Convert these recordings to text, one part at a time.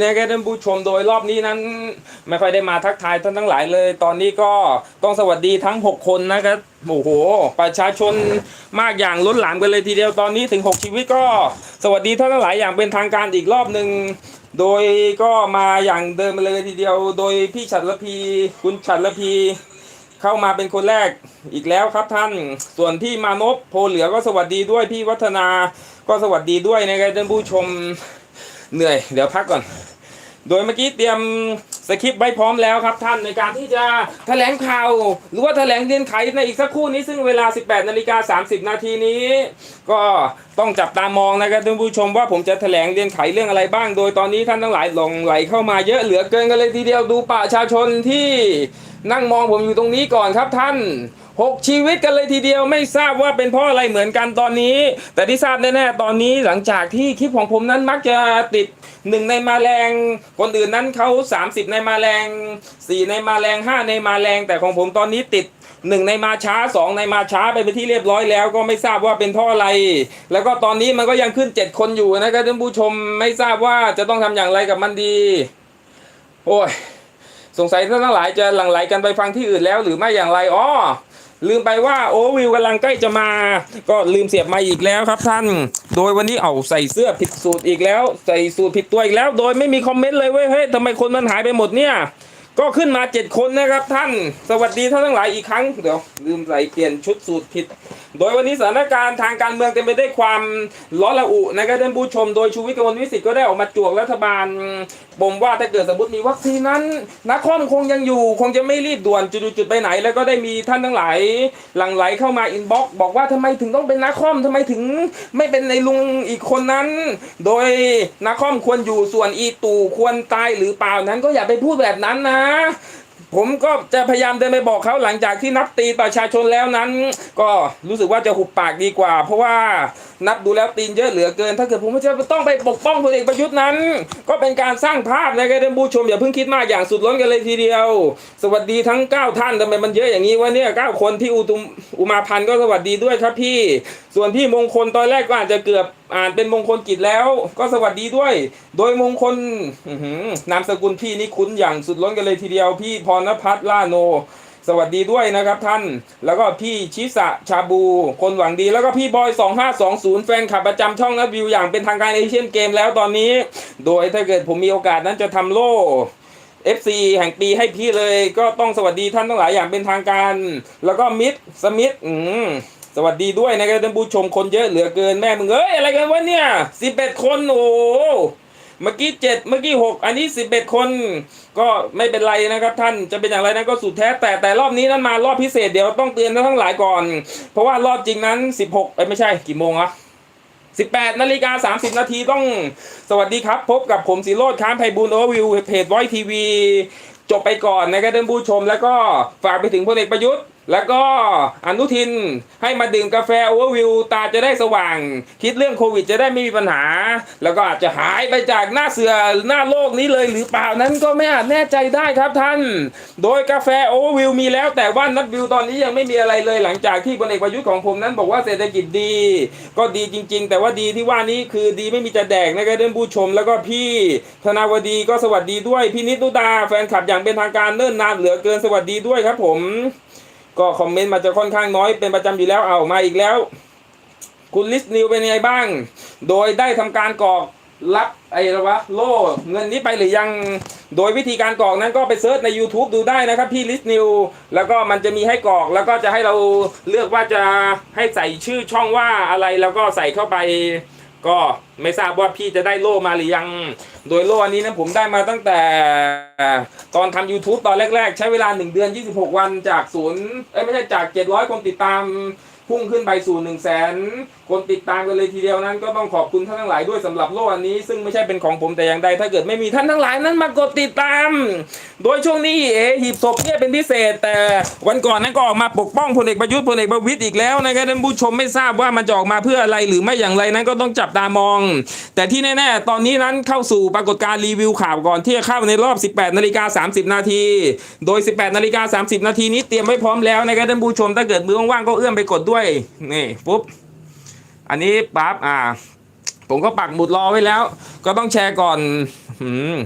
นะครับท่านผู้ชมโดยรอบนี้นั้น ไม่ค่อยได้มาทักทายท่านทั้งหลายเลย ตอนนี้ก็ต้องสวัสดีทั้ง 6 คนนะครับโอ้โห ประชาชนมากอย่างล้นหลามกันเลยทีเดียวตอนนี้ถึง 6 ชีวิตก็ สวัสดีท่านทั้งหลายอย่างเป็นทางการอีกรอบหนึ่งโดยก็มาอย่างเดิมเลยทีเดียว โดยพี่ฉัตรละพีคุณฉัตรละพีเข้ามาเป็นคนแรกอีกแล้วครับท่าน ส่วนพี่มานพโพเหลือก็สวัสดีด้วยพี่วัฒนาก็สวัสดีด้วยนะครับท่านผู้ชมเหนื่อย เดี๋ยวพักก่อน โดยเมื่อกี้เตรียมสคริปต์ไว้พร้อมแล้วครับท่านในการที่จะแถลงข่าว หรือว่าแถลงเรียนไขในอีกสักครู่นี้ซึ่งเวลา 18นาฬิกา30 นาทีนี้ ก็ต้องจับตามองนะครับท่านผู้ชมว่าผมจะแถลงเรียนไขเรื่องอะไรบ้าง โดยตอนนี้ท่านทั้งหลายหลงไหลเข้ามาเยอะเหลือเกินกันเลยทีเดียวดูประชาชนที่นั่งมองผมอยู่ตรงนี้ก่อนครับท่าน หกชีวิตกันเลยทีเดียวไม่ทราบว่าเป็นเพราะอะไรเหมือนกันตอนนี้ แต่ที่ทราบแน่ๆตอนนี้หลังจากที่คลิปของผมนั้นมักจะติดหนึ่งในมาแรงคนอื่นนั้นเขา 30 ในมาแรง4 ในมาแรง 5 ในมาแรง แต่ของผมตอนนี้ติดหนึ่งในมาช้าสองในมาช้าไปเป็นที่เรียบร้อยแล้วก็ไม่ทราบว่าเป็นเพราะอะไร แล้วก็ตอนนี้มันก็ยังขึ้น 7 คนอยู่นะครับท่านผู้ชมไม่ทราบว่าจะต้องทำอย่างไรกับมันดี โอ้ยสงสัยท่านทั้งหลายจะหลั่งไหลกันไปฟังที่อื่นแล้วหรือไม่อย่างไรอ๋อ ลืมไปว่าโอวิวกำลังใกล้จะมา ก็ลืมเสียบไมาอีกแล้วครับท่าน โดยวันนี้เอาใส่เสื้อผิดสูตรอีกแล้ว ใส่สูตรผิดตัวอีกแล้ว โดยไม่มีคอมเมนต์เลยเว้ยเฮ้ยทำไมคนมันหายไปหมดเนี่ย ก็ขึ้นมาเจ็ดคนนะครับท่าน สวัสดีท่านทั้งหลายอีกครั้ง เดี๋ยวลืมใส่เปลี่ยนชุดสูตรผิดโดยวันนี้สถานการณ์ทางการเมืองเต็มไปด้วยความร้อนระอุนะครับท่านผู้ชม โดยชูวิทย์กมลวิสิทธิ์ก็ได้ออกมาจวกรัฐบาลบ่มว่าถ้าเกิดสมมติมีวัคซีนนั้นนักคอมคงยังอยู่ คงจะไม่รีบด่วนจุดๆไปไหน แล้วก็ได้มีท่านทั้งหลายหลั่งไหลเข้ามาอินบ็อกซ์บอกว่าทำไมถึงต้องเป็นนักคอมทำไมถึงไม่เป็นในลุงอีกคนนั้น โดยนักคอมควรอยู่ส่วนอีตู่ควรตายหรือเปล่านั้นก็อย่าไปพูดแบบนั้นนะ ผมก็จะพยายามเดินไปบอกเขาหลังจากที่นับตีประชาชนแล้วนั้น ก็รู้สึกว่าจะหุบปากดีกว่า เพราะว่า นับดูแล้วตีนเยอะเหลือเกิน ถ้าเกิดผมไม่จะต้องไปปกป้องพลเอกประยุทธ์นั้น ก็เป็นการสร้างภาพนะครับท่านผู้ชมอย่าเพิ่งคิดมากอย่างสุดล้นกันเลยทีเดียว สวัสดีทั้ง 9 ท่านทำไมมันเยอะอย่างนี้วะเนี่ย9คนที่อุตุมอุมาพันธ์ก็สวัสดีด้วยครับพี่ ส่วนพี่มงคลตอนแรกก็อาจจะเกือบอ่านเป็นมงคลกิจแล้ว ก็สวัสดีด้วย โดยมงคลนามสกุลพี่นี่คุ้นอย่างสุดล้นกันเลยทีเดียว พี่พรณพัฒน์ล่าโน สวัสดีด้วยนะครับท่าน แล้วก็พี่ชิสะชาบู คนหวังดี แล้วก็พี่บอย 2520 แฟนคลับประจำช่องนัดวิวอย่างเป็นทางการเอเชียนเกมแล้วตอนนี้ โดยถ้าเกิดผมมีโอกาสนั้นจะทำโล่ FC แห่งปีให้พี่เลยก็ต้องสวัสดีท่านทั้งหลายอย่างเป็นทางการ แล้วก็มิดสมิธอืมสวัสดีด้วยนะครับท่านผู้ชมคนเยอะเหลือเกินแม่มึงเอ้ยอะไรกันวะเนี่ย11คนโอ้ เมื่อกี้เจ็ดเมื่อกี้หกอันนี้สิบเอ็ดคน ก็ไม่เป็นไรนะครับ ท่านจะเป็นอย่างไรนั้นก็สุดแท้แต่แต่รอบนี้นั้นมารอบพิเศษเดี๋ยวต้องเตือนทั้งหลายก่อน เพราะว่ารอบจริงนั้นสิบหกไม่ใช่กี่โมงอะ18นาฬิกา30 นาทีต้องสวัสดีครับ พบกับผมสีโรดค้ามไพบูลย์โอเวอร์วิวเพจไวทีวีจบไปก่อนนะครับท่านผู้ชม แล้วก็ฝากไปถึงพลเอกประยุทธ์ แล้วก็อนุทินให้มาดื่มกาแฟโอเวอร์วิวตาจะได้สว่าง คิดเรื่องโควิดจะได้ไม่มีปัญหา แล้วก็อาจจะหายไปจากหน้าเสือหน้าโลกนี้เลยหรือเปล่านั้นก็ไม่อาจแน่ใจได้ครับท่าน โดยกาแฟโอเวอร์วิวมีแล้ว แต่ว่านัดวิวตอนนี้ยังไม่มีอะไรเลยหลังจากที่พลเอกประยุทธ์ของผมนั้นบอกว่าเศรษฐกิจดี ก็ดีจริง ๆ แต่ว่าดีที่ว่านี้คือดีไม่มีจะแดกนะครับท่านผู้ชม แล้วก็พี่ธนาวดีก็สวัสดีด้วยพี่นิดนุดาแฟนคลับอย่างเป็นทางการเนิ่นนานเหลือเกินสวัสดีด้วยครับผม ก็คอมเมนต์มาจะค่อนข้างน้อยเป็นประจำอยู่แล้วเอามาอีกแล้ว คุณลิสนิวเป็นยังไงบ้าง โดยได้ทำการกรอกรับไอ้ละวะโล่เงินนี้ไปหรือยังโดยวิธีการกรอกนั้นก็ไปเซิร์ชใน YouTube ดูได้นะครับพี่ลิสนิวแล้วก็มันจะมีให้กรอกแล้วก็จะให้เราเลือกว่าจะให้ใส่ชื่อช่องว่าอะไรแล้วก็ใส่เข้าไป ก็ไม่ทราบว่าพี่จะได้โล่มาหรือยัง โดยโล่อันนี้นะผมได้มาตั้งแต่ตอนทำ YouTube ตอนแรก ๆ ใช้เวลา 1 เดือน 26 วันจากศูนย์เอ้ไม่ใช่จาก 700 คนติดตาม พุ่งขึ้นไปสู่1 0 0 0 0แสนคนติดตามกันเลยทีเดียวนั้น ก็ต้องขอบคุณท่านทั้งหลายด้วยสำหรับโล่อันนี้ ซึ่งไม่ใช่เป็นของผมแต่อย่างใด ถ้าเกิดไม่มีท่านทั้งหลายนั้นมากดติดตาม โดยช่วงนี้เอหีบศพเนี่ยเป็นพิเศษ แต่วันก่อนนั้นก็ออกมาปกป้องพลเอกประยุทธ์พลเอกประวิตยอีกแล้วนะครับท่านผู้ชมไม่ทราบว่ามันจะออกมาเพื่ออะไรหรือไม่อย่างไรนั้นก็ต้องจับตามอง แต่ที่แน่ๆ ตอนนี้นั้นเข้าสู่ปรากฏการณ์รีวิวข่าวก่อนที่จะเข้าในรอบ 18นาฬิกา30 นาที โดย 18นาฬิกา30 นาทีนี้เตรียมไว้พร้อมแล้วนะครับท่านผู้ชมถ้าเกิดมือว่างๆก็เอื้อมไปกดด้วยนี่ปุ๊บอันนี้ปั๊บอ่า ผมก็ปักหมุดรอไว้แล้ว ก็ต้องแชร์ก่อนอืม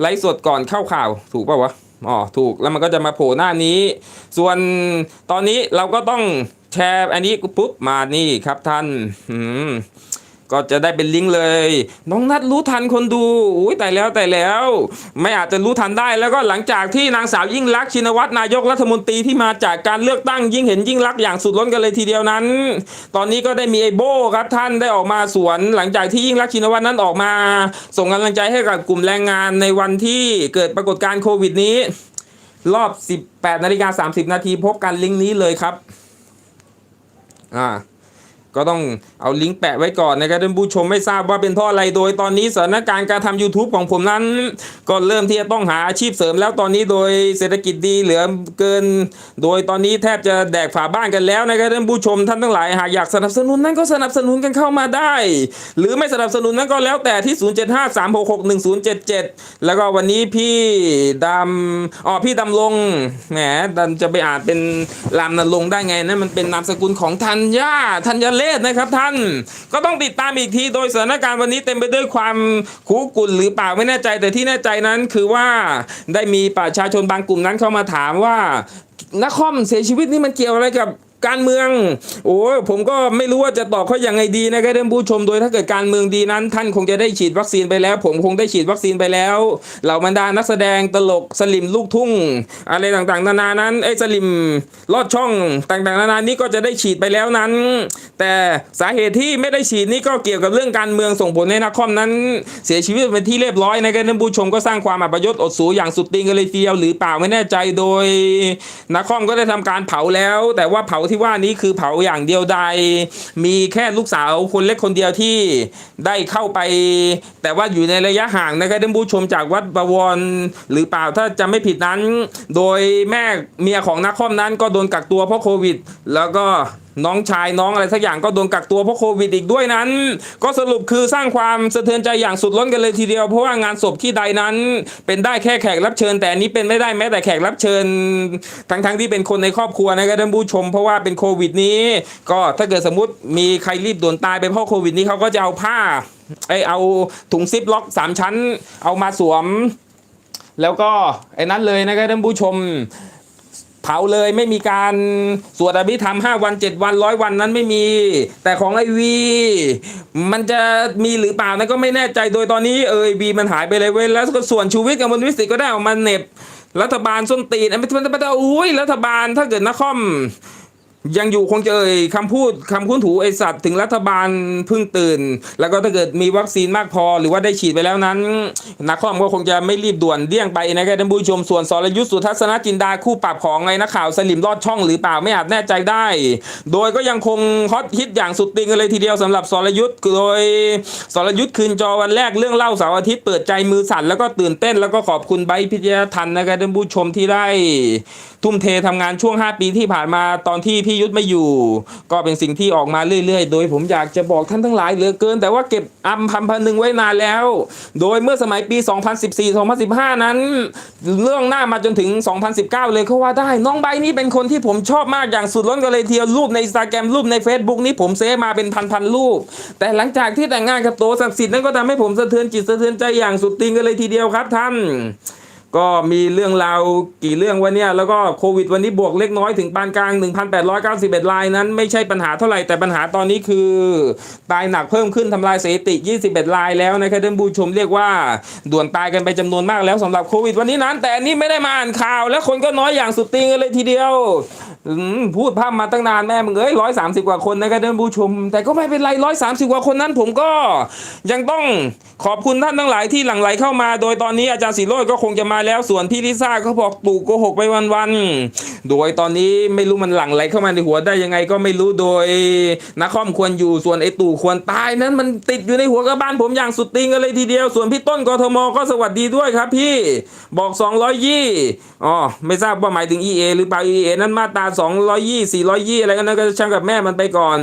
ไลฟ์สดก่อนเข้าข่าวถูกป่าวะอ๋อถูกแล้วมันก็จะมาโผล่หน้านี้ ส่วนตอนนี้เราก็ต้องแชร์อันนี้ปุ๊บมานี่ครับท่านอืม ก็จะได้เป็นลิงก์เลย น้องนัดรู้ทันคนดูอุ้ยแต่แล้วแต่แล้ว ไม่อาจจะรู้ทันได้แล้วก็หลังจากที่นางสาวยิ่งลักษณ์ชินวัตรนายกรัฐมนตรีที่มาจากการเลือกตั้งยิ่งเห็นยิ่งลักษณ์อย่างสุดล้นกันเลยทีเดียวนั้น ตอนนี้ก็ได้มีไอโบครับท่านได้ออกมาสวน หลังจากที่ยิ่งลักษณ์ชินวัตรนั้นออกมา ส่งกำลังใจให้กับกลุ่มแรงงานในวันที่เกิดปรากฏการณ์โควิดนี้ รอบ 18นาฬิกา30 นาทีพบกันลิงก์นี้เลยครับ อ่า ก็ต้องเอาลิงก์แปะไว้ก่อนนะครับท่านผู้ชมไม่ทราบว่าเป็นเพราะอะไรโดยตอนนี้สถานการณ์การทำ YouTube ของผมนั้น ก็เริ่มที่จะต้องหาอาชีพเสริมแล้วตอนนี้โดยเศรษฐกิจดีเหลือเกิน โดยตอนนี้แทบจะแดกฝาบ้านกันแล้วนะครับท่านผู้ชมท่านทั้งหลายหากอยากสนับสนุนนั้นก็สนับสนุนกันเข้ามาได้ หรือไม่สนับสนุนนั้นก็แล้วแต่ที่ 0753661077 แล้วก็วันนี้พี่ดำอ๋อพี่ดำลงแหมดันจะไปอ่านเป็นรามนลงได้ไงนั่นมันเป็นนามสกุลของธัญญาธัญเลศนะครับท่านก็ต้องติดตามอีกทีโดยสถานการณ์วันนี้เต็มไปด้วยความคุกุ่นหรือเปล่าไม่แน่ใจ แต่ที่แน่ใจนั้นคือว่าได้มีประชาชนบางกลุ่มนั้นเข้ามาถามว่านครเสียชีวิตนี่มันเกี่ยวอะไรกับ การเมืองโอ้ผมก็ไม่รู้ว่าจะตอบเขาอย่างไงดีนะครับท่านผู้ชมโดยถ้าเกิดการเมืองดีนั้น ท่านคงจะได้ฉีดวัคซีนไปแล้ว ผมคงได้ฉีดวัคซีนไปแล้วเหล่าบรรดานักแสดงตลกสลิมลูกทุ่ง อะไรต่างๆ นานานั้นไอ้สลิมลอดช่องต่างๆ นานานี้ก็จะได้ฉีดไปแล้วนั้น แต่สาเหตุที่ไม่ได้ฉีดนี่ก็เกี่ยวกับเรื่องการเมืองส่งผลให้นักคอมนั้น เสียชีวิตเป็นที่เรียบร้อยนะครับท่านผู้ชมก็สร้างความอับยศอดสูอย่างสุดติงกันเลยทีเดียวหรือเปล่าไม่แน่ใจโดยนักคอมก็ได้ทำการเผาแล้ว แต่ว่าเผาที่ที่ว่านี้คือเผาอย่างเดียวใด มีแค่ลูกสาวคนเล็กคนเดียวที่ได้เข้าไป แต่ว่าอยู่ในระยะห่างนะครับท่านผู้ชมจากวัดบวรหรือเปล่าถ้าจะไม่ผิดนั้น โดยแม่เมียของนักคอมนั้นก็โดนกักตัวเพราะโควิด แล้วก็ น้องชายน้องอะไรสักอย่างก็โดนกักตัวเพราะโควิดอีกด้วยนั้น ก็สรุปคือสร้างความสะเทือนใจอย่างสุดล้นกันเลยทีเดียว เพราะว่างานศพที่ใดนั้น เป็นได้แค่แขกรับเชิญ แต่อันนี้เป็นไม่ได้แม้แต่แขกรับเชิญ ทั้งๆที่เป็นคนในครอบครัวนะครับท่านผู้ชม เพราะว่าเป็นโควิดนี้ ก็ถ้าเกิดสมมติมีใครรีบด่วนตายไปเพราะโควิดนี้เขาก็จะเอาผ้าไอเอาถุงซิปล็อกสามชั้น เอามาสวม แล้วก็ไอ้นั้นเลยนะครับท่านผู้ชม เผาเลยไม่มีการสวดอภิธรรมห้าวันเจ็ดวันร้อยวันนั้นไม่มี แต่ของไอวี มันจะมีหรือเปล่านั้นก็ไม่แน่ใจโดยตอนนี้เออวีมันหายไปเลยเว้ยแล้วก็ส่วนชูวิทย์กับมนวิสิทธิ์ก็ได้ออกมาเหน็บรัฐบาลส้นตีนอ้ไม่ไม่ไม่อุ้ยรัฐบาลถ้าเกิดนักคอม ยังอยู่คงจะเอ่ยคำพูดคำคุ้นถูไอสัตว์ถึงรัฐบาลเพิ่งตื่น แล้วก็ถ้าเกิดมีวัคซีนมากพอหรือว่าได้ฉีดไปแล้วนั้นนักข้อมก็คงจะไม่รีบด่วนเดี่ยงไปนะครับท่านผู้ชมส่วนสรยุทธสุทัศนจินดาคู่ปรับของไงนักข่าวสลิมลอดช่องหรือเปล่าไม่อาจแน่ใจได้ โดยก็ยังคงฮอตฮิตอย่างสุดติงกันเลยทีเดียวสำหรับสรยุทธ์โดยสรยุทธ์คืนจอวันแรกเรื่องเล่าเสาร์อาทิตย์เปิดใจมือสั่นแล้วก็ตื่นเต้น แล้วก็ขอบคุณไบพิทยาทันนะครับท่านผู้ชมที่ได้ ทุ่มเททำงานช่วง 5 ปีที่ผ่านมาตอนที่พี่ยุทธไม่อยู่ ก็เป็นสิ่งที่ออกมาเรื่อย ๆ โดยผมอยากจะบอกท่านทั้งหลายเหลือเกิน แต่ว่าเก็บอัมพันพันหนึ่งไว้นานแล้ว โดยเมื่อสมัยปี 2014-2015 นั้น เรื่องหน้ามาจนถึง 2019 เลยเขาว่าได้ น้องใบนี้เป็นคนที่ผมชอบมากอย่างสุดล้นกันเลยทีเดียวรูปในอินสตาแกรมรูปใน Facebook นี้ผมเซฟมาเป็นพันๆรูป แต่หลังจากที่แต่งงานกับโตศักดิ์สิทธิ์นั้นก็ทำให้ผมสะเทือนจิตสะเทือนใจอย่างสุดติงกันเลยทีเดียวครับท่าน ก็มีเรื่องราวกี่เรื่องวะเนี่ย แล้วก็โควิดวันนี้บวกเล็กน้อยถึงปานกลาง 1,891รายนั้นไม่ใช่ปัญหาเท่าไหร่ แต่ปัญหาตอนนี้คือ ตายหนักเพิ่มขึ้นทำลายสถิติ 21 รายแล้วนะครับท่านผู้ชมเรียกว่า ด่วนตายกันไปจำนวนมากแล้วสำหรับโควิดวันนี้นั้น แต่อันนี้ไม่ได้มาอ่านข่าว และคนก็น้อยอย่างสุดติงเลยทีเดียว พูดพร่ำมาตั้งนานแม่มึงเอ้ยร้อยสามสิบกว่าคนนะครับท่านผู้ชม แต่ก็ไม่เป็นไรร้อยสามสิบกว่าคนนั้น ผมก็ยังต้องขอบคุณท่านทั้งหลายที่หลั่งไหลเข้ามา โดยตอนนี้อาจารย์สีโรจน์ก็คงจะมาแล้วส่วนพี่ลิซ่าก็บอกตู่โกหกไปวันๆโดยตอนนี้ไม่รู้มันหลั่งไหลเข้ามาในหัวได้ยังไงก็ไม่รู้โดยนักคอมควรอยู่ส่วนไอ้ตู่ควรตายนั้นมันติดอยู่ในหัวกระบาลผมอย่างสุดติงกันเลยทีเดียว ส่วนพี่ต้นกทมก็สวัสดีด้วยครับ พี่บอก200ยี่อ๋อไม่ทราบว่าหมายถึง EA หรือเปล่า EA นั้นมาตราสองร้อยยี่สี่ร้อยยี่อะไรกันนะก็ช่างกับแม่มันไปก่อน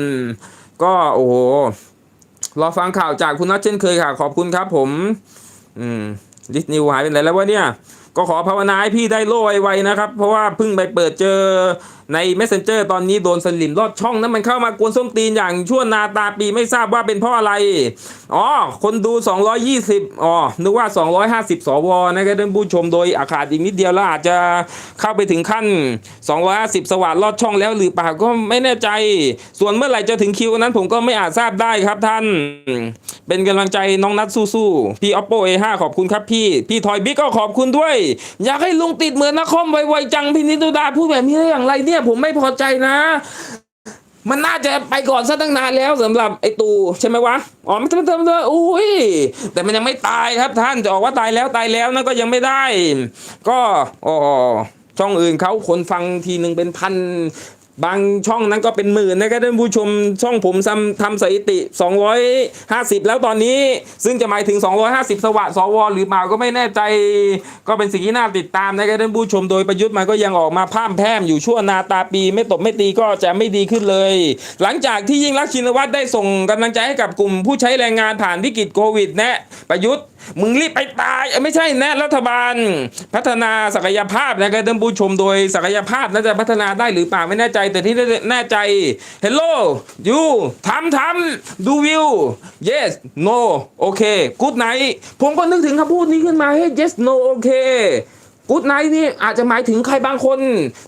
ก็โอ้โหรอฟังข่าวจากคุณนัทเช่นเคยค่ะ ขอบคุณครับผม อืมดิสนิวหายไปไหนแล้ววะเนี่ย ก็ขอภาวนาให้พี่ได้โล่ไวๆนะครับ เพราะว่าเพิ่งไปเปิดเจอใน Messenger ตอนนี้โดนสลิมลอดช่องนั้นมันเข้ามากวนส้มตีนอย่างชั่วนาตาปีไม่ทราบว่าเป็นเพราะอะไร อ๋อ คนดู 220 อ๋อ นึกว่า 250 สวนะครับท่านผู้ชมโดยอาขาดอีกนิดเดียวแล้วอาจจะเข้าไปถึงขั้น 250 สวัสดลอดช่องแล้วหรือเปล่าก็ไม่แน่ใจ ส่วนเมื่อไหร่จะถึงคิวนั้นผมก็ไม่อาจทราบได้ครับท่าน เป็นกำลังใจน้องนัดสู้ๆ พี่ oppo a5 ขอบคุณครับพี่ พี่ทอยบิ๊กก็ขอบคุณด้วย อยากให้ลุงติดเหมือนนครไวๆจังพี่นิตุดาพูดแบบนี้ได้อย่างไรเนี่ยผมไม่พอใจนะ มันน่าจะไปก่อนซะตั้งนานแล้วสำหรับไอ้ตูใช่ไหมวะอ๋อไม่ทำทำเลยอุ้ยแต่มันยังไม่ตายครับท่านจะออกว่าตายแล้วตายแล้วนั่นก็ยังไม่ได้ ก็อ๋อช่องอื่นเขาคนฟังทีหนึ่งเป็นพัน บางช่องนั้นก็เป็นหมื่นนะครับท่านผู้ชมช่องผมทำทำสถิติ 250 แล้วตอนนี้ซึ่งจะหมายถึง 250 สวะสวหรือเปล่าก็ไม่แน่ใจ ก็เป็นสิ่งที่น่าติดตามนะครับท่านผู้ชมโดยประยุทธ์มันก็ยังออกมาพร่ำแพร่มอยู่ชั่วนาตาปีไม่ตบไม่ตีก็จะไม่ดีขึ้นเลย หลังจากที่ยิ่งรักชินวัตรได้ส่งกำลังใจให้กับกลุ่มผู้ใช้แรงงานผ่านวิกฤตโควิดแนะประยุทธ์ มึงรีบไปตายไม่ใช่แนะรัฐบาล พัฒนาศักยภาพนะครับท่านผู้ชมโดยศักยภาพน่าจะพัฒนาได้หรือเปล่าไม่แน่ใจ แต่ที่แน่ใจ Hello you ทำทำดูวิว yes no โอเค good night ผมก็นึกถึงคำพูดนี้ขึ้นมา hey yes no โอเค good night นี่อาจจะหมายถึงใครบางคน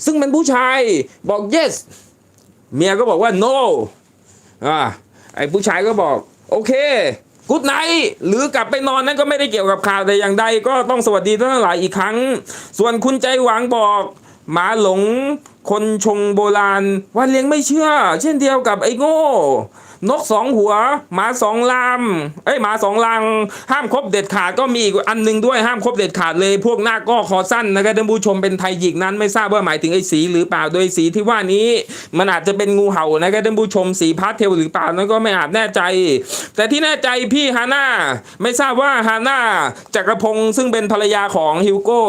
ซึ่งเป็นผู้ชายบอก yes เมียก็บอกว่า no อ่าไอ้ผู้ชายก็บอก โอเค กูดไนท์หรือกลับไปนอนนั่นก็ไม่ได้เกี่ยวกับข่าวแต่อย่างใดก็ต้องสวัสดีท่านทั้งหลายอีกครั้ง ส่วนคุณใจหวังบอกหมาหลงคนชงโบราณว่าเลี้ยงไม่เชื่อ เช่นเดียวกับไอ้โง่ นกสองหัว หมาสองลามเอ้ยหมาสองลัง ห้ามครบเด็ดขาดก็มีอีกอันหนึงด้วยห้ามครบเด็ดขาดเลย พวกหน้าก็คอสั้นนะครับท่านผู้ชมเป็นไทยหยิกนั้นไม่ทราบว่าหมายถึงไอ้สีหรือเปล่าโดยสีที่ว่านี้ มันอาจจะเป็นงูเห่านะครับท่านผู้ชมสีพาสเทลหรือเปล่านั้นก็ไม่อาจแน่ใจ แต่ที่แน่ใจพี่ฮาน่าไม่ทราบว่าฮาน่าจักรพงศ์ซึ่งเป็นภรรยาของฮิวโก้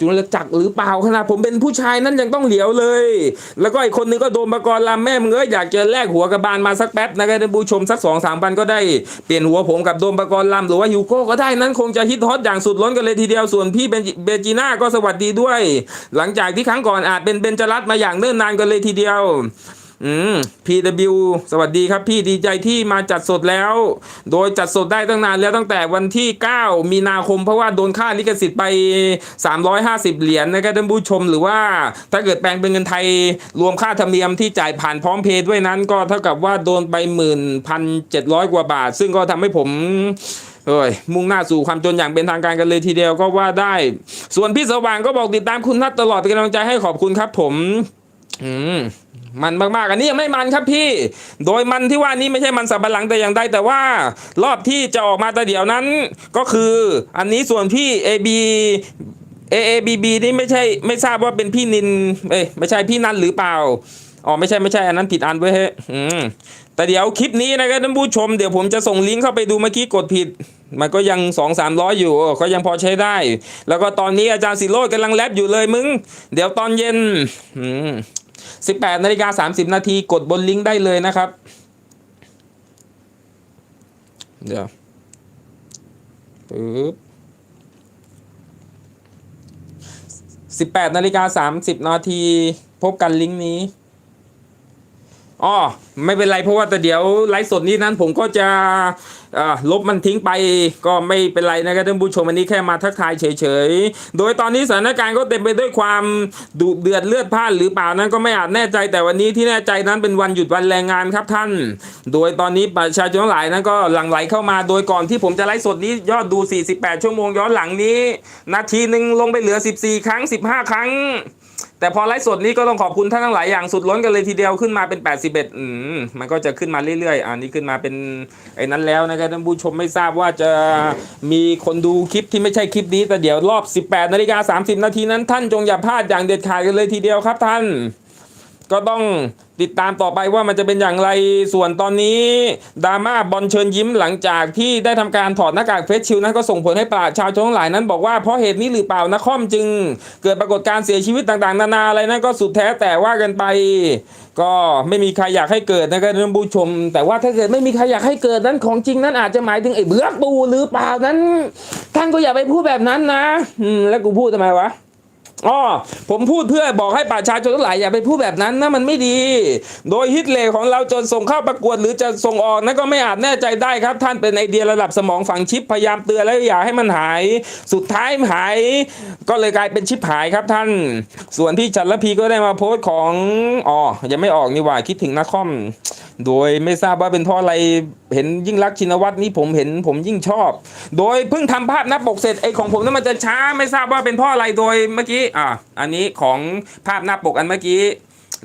จุลจักรหรือเปล่าขนาดผมเป็นผู้ชายนั้นยังต้องเหลียวเลย แล้วก็อีกคนนึงก็โดนประกรณ์ลามแม่มึงเอ้ยอยากจะแลกหัวกับบานมาสักแป๊บนะครับท่านผู้ชมสักสองสามพันก็ได้เปลี่ยนหัวผมกับโดมประกรณ์ลำหรือว่าฮิวโก้ก็ได้นั้นคงจะฮิตฮอตอย่างสุดล้นกันเลยทีเดียวส่วนพี่เบนเบจิน่าก็สวัสดีด้วย หลังจากที่ครั้งก่อนอาจเป็นเบนจรัตมาอย่างเนิ่นนานกันเลยทีเดียว อืม PW สวัสดีครับพี่ดีใจที่มาจัดสดแล้ว โดยจัดสดได้ตั้งนานแล้วตั้งแต่วันที่ 9 มีนาคมเพราะว่าโดนค่าลิขสิทธิ์ไป 350 เหรียญนะครับท่านผู้ชมหรือว่าถ้าเกิดแปลงเป็นเงินไทยรวมค่าธรรมเนียมที่จ่ายผ่านพร้อมเพย์ด้วยนั้น ก็เท่ากับว่าโดนไป11,700กว่าบาท ซึ่งก็ทำให้ผมเอ้ยมุ่งหน้าสู่ความจนอย่างเป็นทางการกันเลยทีเดียวก็ว่าได้ ส่วนพี่สว่างก็บอกติดตามคุณนัทตลอดเป็นกำลังใจให้ขอบคุณครับผม อืม มันมากๆ อันนี้ยังไม่มันครับพี่ โดยมันที่ว่านี้ไม่ใช่มันสับปะหลังแต่อย่างใดแต่ว่ารอบที่จะออกมาแต่เดี๋ยวนั้น ก็คืออันนี้ส่วนพี่ AB A A B B นี่ไม่ใช่ไม่ทราบว่าเป็นพี่นิน เอ้ยไม่ใช่พี่นันหรือเปล่าอ๋อไม่ใช่ไม่ใช่อันนั้นผิดอันเว้ยเฮ้ยอืมแต่เดี๋ยวคลิปนี้นะครับท่านผู้ชมเดี๋ยวผมจะส่งลิงก์เข้าไปดูเมื่อกี้กดผิด มันก็ยังสองสามร้อยอยู่ก็ยังพอใช้ได้ แล้วก็ตอนนี้อาจารย์สิโรดกำลังแลบอยู่เลยมึง เดี๋ยวตอนเย็น อืม 18นาฬิกา30 นาทีกดบนลิงก์ได้เลยนะครับ เดี๋ยวปึ๊บ18นาฬิกา30 นาทีพบกันลิงก์นี้อ๋อไม่เป็นไรเพราะว่าแต่เดี๋ยวไลฟ์สดนี้นั้นผมก็จะ ลบมันทิ้งไปก็ไม่เป็นไรนะครับท่านผู้ชมอันนี้แค่มาทักทายเฉยๆ โดยตอนนี้สถานการณ์ก็เต็มไปด้วยความดุเดือดเลือดพล่านหรือเปล่านั้นก็ไม่อาจแน่ใจแต่วันนี้ที่แน่ใจนั้นเป็นวันหยุดวันแรงงานครับท่าน โดยตอนนี้ประชาชนหลายนั้นก็หลั่งไหลเข้ามาโดยก่อนที่ผมจะไลฟ์สดนี้ยอดดู 48 ชั่วโมงย้อนหลังนี้ นาทีหนึ่งลงไปเหลือ 14 ครั้ง 15 ครั้ง แต่พอไลฟ์สดนี้ก็ต้องขอบคุณท่านทั้งหลายอย่างสุดล้นกันเลยทีเดียวขึ้นมาเป็น 81อืมมันก็จะขึ้นมาเรื่อยๆ อันนี้ขึ้นมาเป็นไอ้นั้นแล้วนะครับท่านผู้ชมไม่ทราบว่าจะมีคนดูคลิปที่ไม่ใช่คลิปนี้แต่เดี๋ยวรอบ 18นาฬิกา30 นาทีนั้นท่านจงอย่าพลาดอย่างเด็ดขาดกันเลยทีเดียวครับท่าน ก็ต้องติดตามต่อไปว่ามันจะเป็นอย่างไรส่วนตอนนี้ดราม่าบอลเชิญยิ้มหลังจากที่ได้ทำการถอดหน้ากากเฟสชิลนั้นก็ส่งผลให้ประชาชนทั้งหลายนั้นบอกว่าเพราะเหตุนี้หรือเปล่านะคอมจึง เกิดปรากฏการเสียชีวิตต่างๆ นานาอะไรนั้นก็สุดแท้แต่ว่ากันไป ก็ไม่มีใครอยากให้เกิดนะครับท่านผู้ชม แต่ว่าถ้าเกิดไม่มีใครอยากให้เกิดนั้นของจริงนั้นอาจจะหมายถึงไอ้เบือกตูหรือเปล่านั้นท่านก็อย่าไปพูดแบบนั้นนะ อืมแล้วกูพูดทำไมวะ อ๋อผมพูดเพื่อบอกให้ประชาชนทั้งหลายอย่าไปพูดแบบนั้นนะมันไม่ดี โดยฮิตเลของเราจนส่งเข้าประกวดหรือจะส่งออกนั้นก็ไม่อาจแน่ใจได้ครับ ท่านเป็นไอเดียระดับสมองฝังชิปพยายามเตือนแล้วอย่าให้มันหาย สุดท้ายหาย ก็เลยกลายเป็นชิปหายครับท่าน ส่วนที่จัดละพีก็ได้มาโพสต์ของอ๋อยังไม่ออกนี่หว่าคิดถึงนักคอม โดยไม่ทราบว่าเป็นเพราะอะไร เห็นยิ่งรักชินวัตรนี่ผมเห็นผมยิ่งชอบ โดยเพิ่งทำภาพหน้าปกเสร็จไอของผมนั้นมันจะช้าไม่ทราบว่าเป็นเพราะอะไรโดยเมื่อกี้อะอันนี้ของภาพหน้าปกอันเมื่อกี้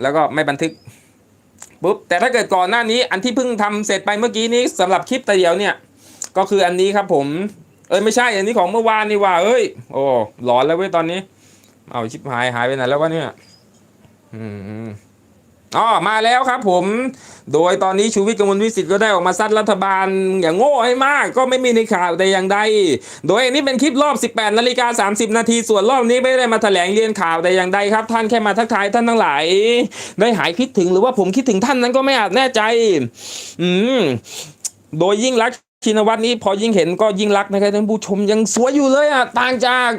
แล้วก็ไม่บันทึกปุ๊บแต่ถ้าเกิดก่อนหน้านี้อันที่เพิ่งทำเสร็จไปเมื่อกี้นี้สำหรับคลิปแต่เดียวเนี่ยก็คืออันนี้ครับผม เอ้ยไม่ใช่อันนี้ของเมื่อวานนี่ว่า เอ้ยโอ้หลอนแล้วเว้ยตอนนี้ เอาชิบหายหายไปไหนแล้ววะเนี่ย อืม อ๋อมาแล้วครับผม โดยตอนนี้ชูวิทย์กมลวิสิทธิ์ก็ได้ออกมาซัดรัฐบาลอย่างโง่ให้มาก ก็ไม่มีในข่าวแต่อย่างใด โดยอันนี้เป็นคลิปรอบ 18นาฬิกา30 นาที ส่วนรอบนี้ไม่ได้มาแถลงเรียนข่าวแต่อย่างใดครับ ท่านแค่มาทักทายท่านทั้งหลาย ได้หายคิดถึงหรือว่าผมคิดถึงท่านนั้นก็ไม่อาจแน่ใจ อืม โดยยิ่งรักชินวัตรนี้พอยิ่งเห็นก็ยิ่งรักนะครับท่านผู้ชมยังสวยอยู่เลยอะต่างจาก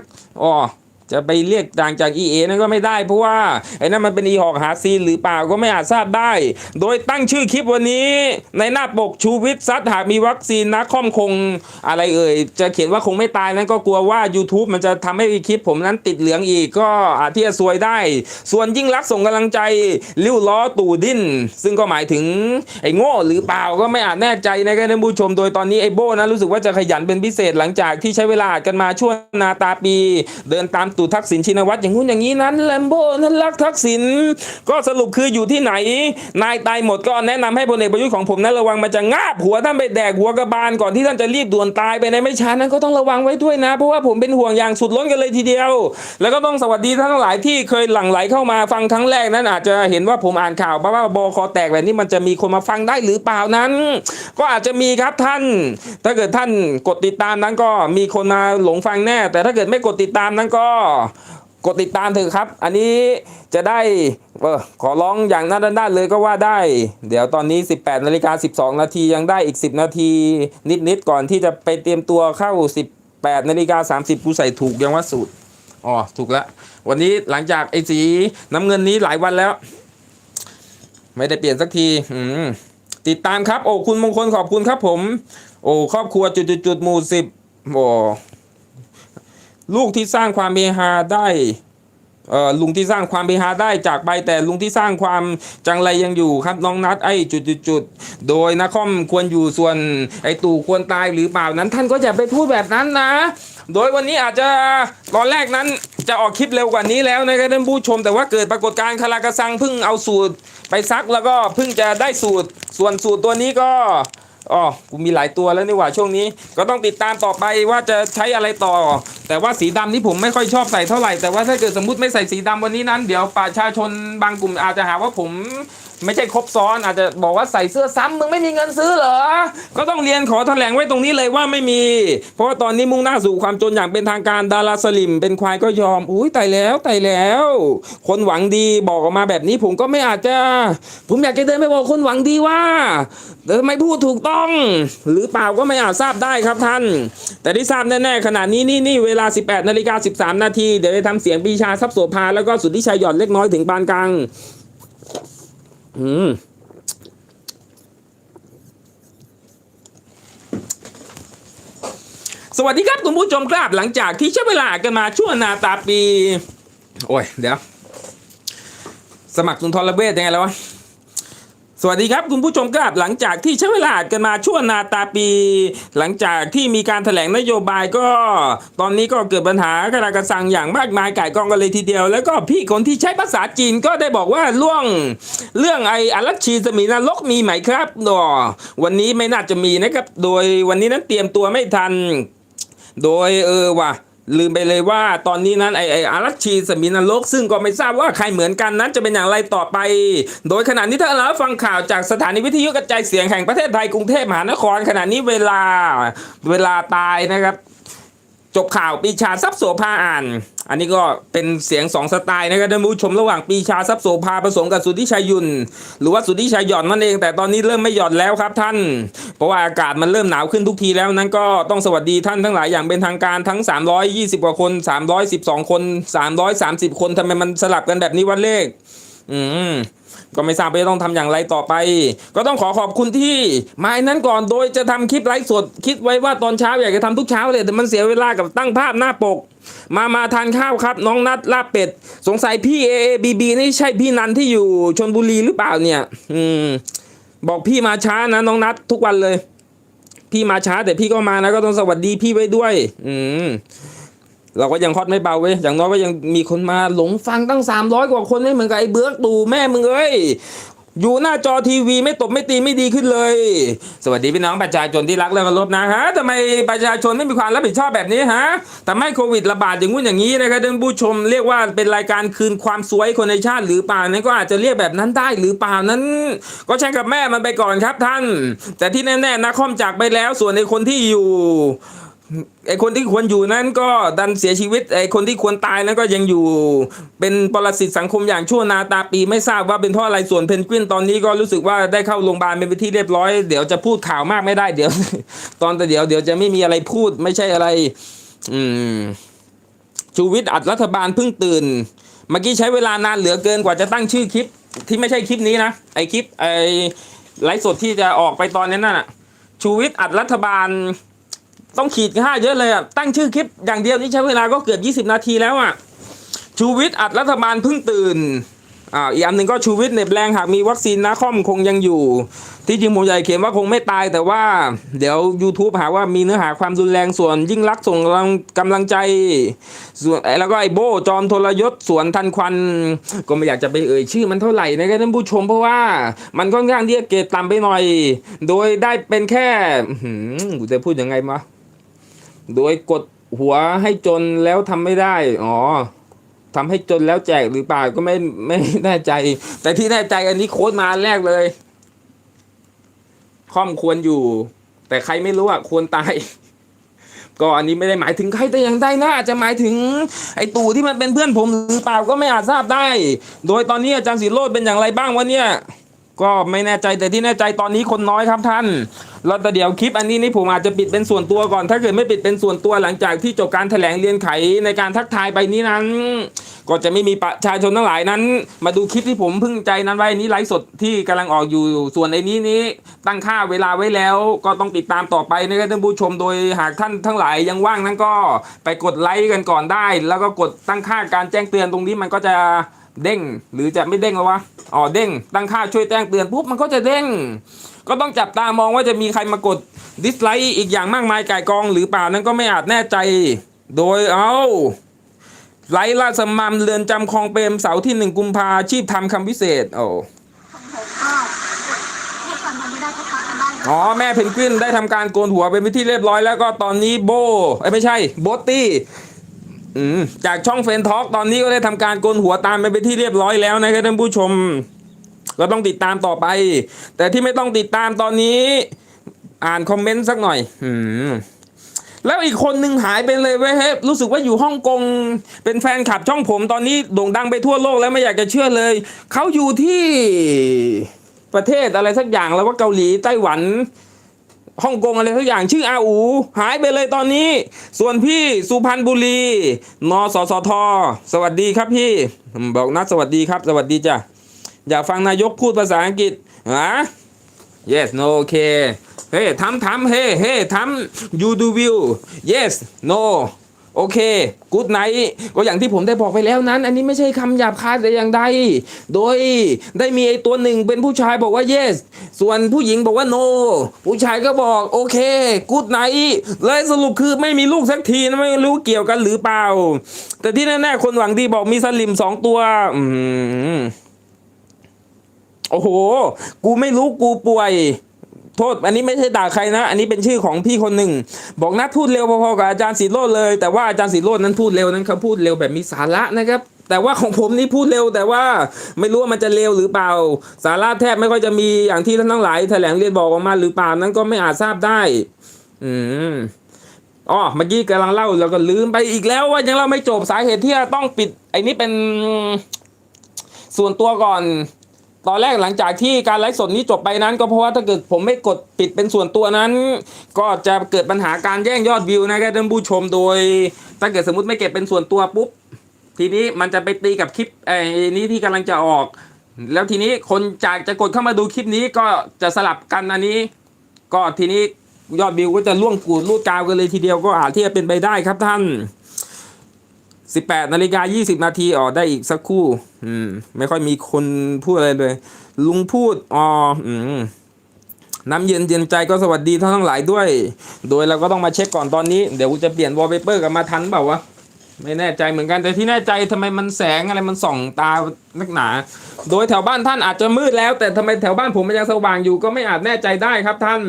อ๋อ จะไปเรียกต่างจาก EA นั่นก็ไม่ได้ เพราะว่าไอ้นั่นมันเป็นอีหอกหาซีนหรือเปล่าก็ไม่อาจทราบได้ โดยตั้งชื่อคลิปวันนี้ ในหน้าปกชูวิทย์ซัดหากมีวัคซีนนะค่อมคงอะไรเอ่ย จะเขียนว่าคงไม่ตายนั้นก็กลัวว่า YouTube มันจะทำให้คลิปผมนั้นติดเหลืองอีกก็อาจที่จะซวยได้ ส่วนยิ่งรักส่งกำลังใจริ้วล้อตู่ดิ้น ซึ่งก็หมายถึงไอ้โง่หรือเปล่าก็ไม่อาจแน่ใจนะครับท่านผู้ชม โดยตอนนี้ไอ้โบ้นะรู้สึกว่าจะขยันเป็นพิเศษหลังจากที่ใช้เวลากันมาช่วงนาตาปี เดินตามตู่ทักษิณชินวัตรอย่างงู้นอย่างนี้นั้นแลมโบ้นั้นรักทักษิณก็สรุปคืออยู่ที่ไหน นายตายหมดก็แนะนำให้พลเอกประยุทธ์ของผมนั้นระวังมันจะงาบหัวท่านไปแดกหัวกระบาลก่อนที่ท่านจะรีบด่วนตายไปในไม่ช้านั้นก็ต้องระวังไว้ด้วยนะ เพราะว่าผมเป็นห่วงอย่างสุดล้นกันเลยทีเดียว แล้วก็ต้องสวัสดีท่านทั้งหลายที่เคยหลั่งไหลเข้ามาฟังครั้งแรกนั้นอาจจะเห็นว่าผมอ่านข่าวบ้าๆบอคอแตกแบบนี้มันจะมีคนมาฟังได้หรือเปล่านั้น ก็อาจจะมีครับท่าน ถ้าเกิดท่านกดติดตามนั้นก็มีคนมาหลงฟังแน่ แต่ถ้าเกิดไม่กดติดตามนั้นก็กดติดตามเถอะครับ อันนี้จะได้เออขอร้องอย่างน่าด้านเลยก็ว่าได้ เดี๋ยวตอนนี้ 18นาฬิกา12 นาทียังได้อีก 10 นาที นิดๆก่อนที่จะไปเตรียมตัวเข้า 18นาฬิกา30กูใส่ถูกยังว่าสูตรอ๋อถูกแล้ววันนี้หลังจากไอ้สีน้ำเงินนี้หลายวันแล้ว ไม่ได้เปลี่ยนสักทีอืมติดตามครับ โอ้คุณมงคลขอบคุณครับผม โอ้ครอบครัวจุดๆๆหมู่สิบโอ้ ลูกที่สร้างความเฮฮาได้ลุงที่สร้างความเฮฮาได้จากไปแต่ลุงที่สร้างความจังไรยังอยู่ครับน้องนัดไอ้จุดจุดจุดๆโดยนักคอมควรอยู่ส่วนไอ้ตู่ควรตายหรือเปล่านั้น ท่านก็อย่าไปพูดแบบนั้นนะ โดยวันนี้อาจจะตอนแรกนั้นจะออกคลิปเร็วกว่านี้แล้วนะครับท่านผู้ชม แต่ว่าเกิดปรากฏการณ์คารากระซังเพิ่งเอาสูตรไปซักแล้วก็เพิ่งจะได้สูตรส่วนสูตรตัวนี้ก็ อ๋อกูมีหลายตัวแล้วนี่หว่าช่วงนี้ก็ต้องติดตามต่อไปว่าจะใช้อะไรต่อ แต่ว่าสีดำนี่ผมไม่ค่อยชอบใส่เท่าไหร่ แต่ว่าถ้าเกิดสมมติไม่ใส่สีดำวันนี้นั้น เดี๋ยวประชาชนบางกลุ่มอาจจะหาว่าผมไม่ใช่ครบซ้อนอาจจะบอกว่าใส่เสื้อซ้ำมึงไม่มีเงินซื้อเหรอ ก็ต้องเรียนขอแถลงไว้ตรงนี้เลยว่าไม่มี เพราะว่าตอนนี้มุ่งหน้าสู่ความจนอย่างเป็นทางการดาราสลิม เป็นควายก็ยอม อุ้ยตายแล้วตายแล้ว คนหวังดีบอกออกมาแบบนี้ผมก็ไม่อาจจะ ผมอยากจะเดินไปบอกคนหวังดีว่าแต่ทำไมพูดถูกต้ององ หรือเปล่าก็ไม่อาจทราบได้ครับท่าน แต่ที่ทราบแน่ๆขณะนี้นี่นี่เวลา 18นาฬิกา13 นาทีเดี๋ยวจะทำเสียงปีชาทรัพย์โสภาแล้วก็สุทธิชัยหย่อนเล็กน้อยถึงปานกลางอืมสวัสดีครับคุณผู้ชมครับหลังจากที่ใช้เวลากันมาชั่วนาตาปี โอ้ย เดี๋ยว สมัครสุนทรเวชยังไงแล้ววะ สวัสดีครับคุณผู้ชมครับหลังจากที่ใช้เวลากันมาชั่วนาตาปี หลังจากที่มีการแถลงนโยบายก็ ตอนนี้ก็เกิดปัญหากระกระสังอย่างมากมายก่ายกองกันเลยทีเดียว แล้วก็พี่คนที่ใช้ภาษาจีนก็ได้บอกว่าเรื่องเรื่องไอ้อรัชชีสมีนรกมีไหมครับดอวันนี้ไม่น่าจะมีนะครับ โดยวันนี้นั้นเตรียมตัวไม่ทัน โดยเออว่ะ ลืมไปเลยว่าตอนนี้นั้นไอไออารัชชีสมินรกซึ่งก็ไม่ทราบว่าใครเหมือนกันนั้นจะเป็นอย่างไรต่อไป โดยขณะนี้ถ้าเราฟังข่าวจากสถานีวิทยุกระจายเสียงแห่งประเทศไทยกรุงเทพมหานครขณะนี้เวลาเวลาตายนะครับ จบข่าวปีชาทรัพย์โสภาอ่าน อันนี้ก็เป็นเสียงสองสไตล์นะครับท่านผู้ชมระหว่างปีชาทรัพย์โสภาผสมกับสุทธิชัยยุนหรือว่าสุทธิชัยหย่อนนั่นเอง แต่ตอนนี้เริ่มไม่หย่อนแล้วครับท่าน เพราะว่าอากาศมันเริ่มหนาวขึ้นทุกทีแล้วนั้นก็ต้องสวัสดีท่านทั้งหลายอย่างเป็นทางการทั้ง 320 กว่าคน 312 คน 330 คนทำไมมันสลับกันแบบนี้วันเลข อืม ก็ไม่ทราบว่าจะต้องทำอย่างไรต่อไป ก็ต้องขอขอบคุณที่มาไอ้นั้นก่อนโดยจะทำคลิปไลฟ์สดคิดไว้ว่าตอนเช้าอยากจะทำทุกเช้าเลยแต่มันเสียเวลากับตั้งภาพหน้าปก มามาทานข้าวครับ น้องนัดลาบเป็ด สงสัยพี่เอบีบีนี่ใช่พี่นันที่อยู่ชนบุรีหรือเปล่าเนี่ย อืม บอกพี่มาช้านะน้องนัดทุกวันเลย พี่มาช้าแต่พี่ก็มานะก็ต้องสวัสดีพี่ไว้ด้วย อืม เราก็ยังฮอตไม่เบาเว้ยอย่างน้อยก็ยังมีคนมาหลงฟังตั้งสามร้อยกว่าคนไม่เหมือนกับไอ้เบือกตู่แม่มึงเอ้ยอยู่หน้าจอทีวีไม่ตบไม่ตีไม่ดีขึ้นเลย สวัสดีพี่น้องประชาชนที่รักและเคารพนะฮะทำไมประชาชนไม่มีความรับผิดชอบแบบนี้ฮะทำให้โควิดระบาดอย่างงู้นอย่างนี้นะครับท่านผู้ชมเรียกว่าเป็นรายการคืนความสวยคนในชาติหรือเปล่านั้นก็อาจจะเรียกแบบนั้นได้หรือเปล่านั้น ก็ใช้กับแม่มันไปก่อนครับท่าน แต่ที่แน่ๆนะคอมจากไปแล้วส่วนในคนที่อยู่ ไอคนที่ควรอยู่นั้นก็ดันเสียชีวิตไอคนที่ควรตายนั้นก็ยังอยู่ เป็นปรสิตสังคมอย่างชั่วนาตาปีไม่ทราบว่าเป็นเพราะอะไรส่วนเพนกวินตอนนี้ก็รู้สึกว่าได้เข้าโรงพยาบาลเป็นที่เรียบร้อยเดี๋ยวจะพูดข่าวมากไม่ได้เดี๋ยว ตอนแต่เดี๋ยวเดี๋ยวจะไม่มีอะไรพูดไม่ใช่อะไร อืมชูวิทย์อัดรัฐบาลเพิ่งตื่น เมื่อกี้ใช้เวลานานเหลือเกินกว่าจะตั้งชื่อคลิป ที่ไม่ใช่คลิปนี้นะไอคลิปไอไลฟ์สดที่จะออกไปตอนนี้นั่นน่ะชูวิทย์อัดรัฐบาล ต้องขีดค่าเยอะเลยอะตั้งชื่อคลิปอย่างเดียวนี่ใช้เวลาก็เกือบ 20 นาทีแล้วอะชูวิทย์อัดรัฐบาลเพิ่งตื่นอ่าอีกอันหนึ่งก็ชูวิทย์เน็บแรงหากมีวัคซีนนาคอมคงยังอยู่ ที่จริงผมใหญ่เขียนว่าคงไม่ตายแต่ว่า เดี๋ยว YouTube หาว่ามีเนื้อหาความรุนแรงส่วนยิ่งรักส่งกำลังกำลังใจส่วนแล้วก็ไอ้โบจอมทรยศสวนทันควัน ก็ไม่อยากจะไปเอ่ยชื่อมันเท่าไหร่นะครับท่านผู้ชมเพราะว่ามันค่อนข้างที่จะเกรดต่ำไปหน่อย โดยได้เป็นแค่หืมกูจะพูดยังไงมา โดยกดหัวให้จนแล้วทำไม่ได้ อ๋อทำให้จนแล้วแจกหรือเปล่าก็ไม่ไม่แน่ใจ แต่ที่แน่ใจอันนี้โค้ดมาแรกเลยข้อมควรอยู่ แต่ใครไม่รู้อะควรตาย ก็อันนี้ไม่ได้หมายถึงใครแต่อย่างใดนะอาจจะหมายถึง ไอ้ตู่ที่มันเป็นเพื่อนผมหรือเปล่าก็ไม่อาจทราบได้ โดยตอนนี้อาจารย์สิโรดเป็นอย่างไรบ้างวะเนี่ย ก็ไม่แน่ใจแต่ที่แน่ใจตอนนี้คนน้อยครับท่านแล้วแต่เดี๋ยวคลิปอันนี้นี่ผมอาจจะปิดเป็นส่วนตัวก่อน ถ้าเกิดไม่ปิดเป็นส่วนตัวหลังจากที่จบการแถลงเรียนไขในการทักทายไปนี้นั้น ก็จะไม่มีประชาชนทั้งหลายนั้น มาดูคลิปที่ผมพึ่งใจนั้นไว้นี้ไลฟ์สดที่กำลังออกอยู่ส่วนในนี้นี้ตั้งค่าเวลาไว้แล้ว ก็ต้องติดตามต่อไปนะครับท่านผู้ชมโดยหากท่านทั้งหลายยังว่างนั้นก็ไปกดไลค์กันก่อนได้ แล้วก็กดตั้งค่าการแจ้งเตือนตรงนี้มันก็จะ เด้งหรือจะไม่เด้งหรอวะอ๋อเด้งตั้งค่าช่วยแจ้งเตือนปุ๊บมันก็จะเด้ง ก็ต้องจับตามองว่าจะมีใครมากดดิสไลค์อีกอย่างมากมายก่ายกองหรือเปล่านั้นก็ไม่อาจแน่ใจ โดยเอาไลค์ราชสมัมเรือนจำคลองเปรมเสาร์ที่หนึ่งกุมภาชีพทำคำพิเศษโอ้ของผมก็ถ้าฟันมันไม่ได้ก็พักกันได้นะอ๋อแม่เพนกวินได้ทำการโกนหัวเป็นพิธีเรียบร้อยแล้วก็ตอนนี้โบเอ้ยไม่ใช่โบตตี้อืม จากช่องเฟนทอกตอนนี้ก็ได้ทำการโกนหัวตามไปเป็นที่เรียบร้อยแล้วนะครับท่านผู้ชม ก็ต้องติดตามต่อไป แต่ที่ไม่ต้องติดตามตอนนี้ อ่านคอมเมนต์สักหน่อย อืมแล้วอีกคนหนึ่งหายไปเลยเว้ยเฮ้รู้สึกว่าอยู่ฮ่องกงเป็นแฟนคลับช่องผมตอนนี้โด่งดังไปทั่วโลกแล้วไม่อยากจะเชื่อเลย เขาอยู่ที่ประเทศอะไรสักอย่างแล้วว่าเกาหลีไต้หวัน ฮ่องกงอะไรทุกอย่างชื่ออาอูหายไปเลยตอนนี้ ส่วนพี่สุพรรณบุรี นสสท สวัสดีครับพี่ บอกนัดสวัสดีครับ สวัสดีจ้ะอยากฟังนายกพูดภาษาอังกฤษนะ yes no okay เฮ้ทำทำเฮ้เฮ้ทำ you do will yes no โอเค good night ก็อย่างที่ผมได้บอกไปแล้วนั้น อันนี้ไม่ใช่คำหยาบคายแต่อย่างใด โดยได้มีไอ้ตัวหนึ่งเป็นผู้ชายบอกว่า yes ส่วนผู้หญิงบอกว่า no ผู้ชายก็บอกโอเค good night เลยสรุปคือไม่มีลูกสักทีนะไม่รู้เกี่ยวกันหรือเปล่า แต่ที่แน่ๆคนหวังดีบอกมีสลิมสองตัวอืมโอ้โห กูไม่รู้กูป่วย โทษ อันนี้ไม่ใช่ด่าใครนะ อันนี้เป็นชื่อของพี่คนหนึ่ง บอกนัดพูดเร็วพอๆกับอาจารย์สีโรดเลย แต่ว่าอาจารย์สีโรดนั้นพูดเร็วนั้นเขาพูดเร็วแบบมีสาระนะครับแต่ว่าของผมนี่พูดเร็วแต่ว่าไม่รู้ว่ามันจะเร็วหรือเปล่า สาระแทบไม่ค่อยจะมีอย่างที่ท่านทั้งหลายแถลงเรียนบอกออกมาหรือเปล่านั้นก็ไม่อาจทราบได้ อืมอ๋อเมื่อกี้กำลังเล่าแล้วก็ลืมไปอีกแล้วว่ายังเล่าไม่จบสาเหตุที่ต้องปิดไอ้นี่เป็นส่วนตัวก่อน ตอนแรกหลังจากที่การไลฟ์สดนี้จบไปนั้น ก็เพราะว่าถ้าเกิดผมไม่กดปิดเป็นส่วนตัวนั้น ก็จะเกิดปัญหาการแย่งยอดวิวนะครับท่านผู้ชมโดย ถ้าเกิดสมมติไม่เก็บเป็นส่วนตัวปุ๊บทีนี้มันจะไปตีกับคลิปไอ้นี้ที่กำลังจะออก แล้วทีนี้คนจากจะกดเข้ามาดูคลิปนี้ก็จะสลับกันอันนี้ ก็ทีนี้ยอดวิวก็จะล่วงกูดลูดกาวกันเลยทีเดียวก็อาจที่จะเป็นไปได้ครับท่าน 18นาฬิกา20 นาทีออกได้อีกสักคู่ อืม ไม่ค่อยมีคนพูดอะไรเลย ลุงพูดอ๋ออืมน้ำเย็นเย็นใจก็สวัสดีท่านทั้งหลายด้วย โดยเราก็ต้องมาเช็คก่อนตอนนี้ เดี๋ยวกูจะเปลี่ยนวอลเปเปอร์กันมาทันเปล่าวะ ไม่แน่ใจเหมือนกันแต่ที่แน่ใจทำไมมันแสงอะไรมันส่องตานักหนา โดยแถวบ้านท่านอาจจะมืดแล้ว แต่ทำไมแถวบ้านผมมันยังสว่างอยู่ก็ไม่อาจแน่ใจได้ครับท่าน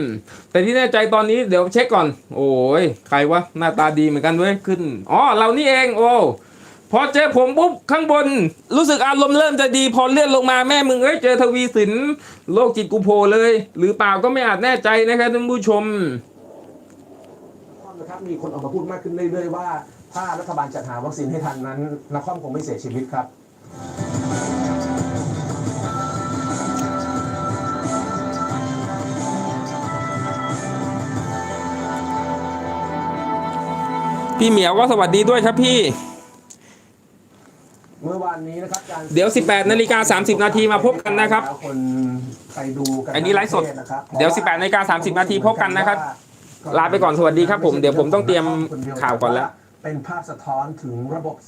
แต่ที่แน่ใจตอนนี้เดี๋ยวเช็คก่อน โอ้ยใครวะหน้าตาดีเหมือนกันเว้ยขึ้นอ๋อเรานี่เองโอ้พอเจอผมปุ๊บข้างบน รู้สึกอารมณ์เริ่มจะดีพอเลื่อนลงมาแม่มึงเอ้ยเจอทวีสินโลกจิตกูโผล่เลย หรือเปล่าก็ไม่อาจแน่ใจนะครับท่านผู้ชมนะครับมีคนออกมาพูดมากขึ้นเรื่อยๆว่า ถ้ารัฐบาลจัดหาวัคซีนให้ทันนั้นนักคอมคงไม่เสียชีวิตครับ พี่เหมียวก็สวัสดีด้วยครับพี่ เมื่อวานนี้นะครับการเดี๋ยว 18นาฬิกา30 นาทีมาพบกันนะครับ คนไปดูกันอันนี้ไลฟ์สดทั้งประทศนะครับเดี๋ยว 18นาฬิกา30 นาทีพบกันนะครับ ลาไปก่อนสวัสดีครับผม เดี๋ยวผมต้องเตรียมข่าวก่อนแล้ว เป็นภาพสะท้อนถึงระบบ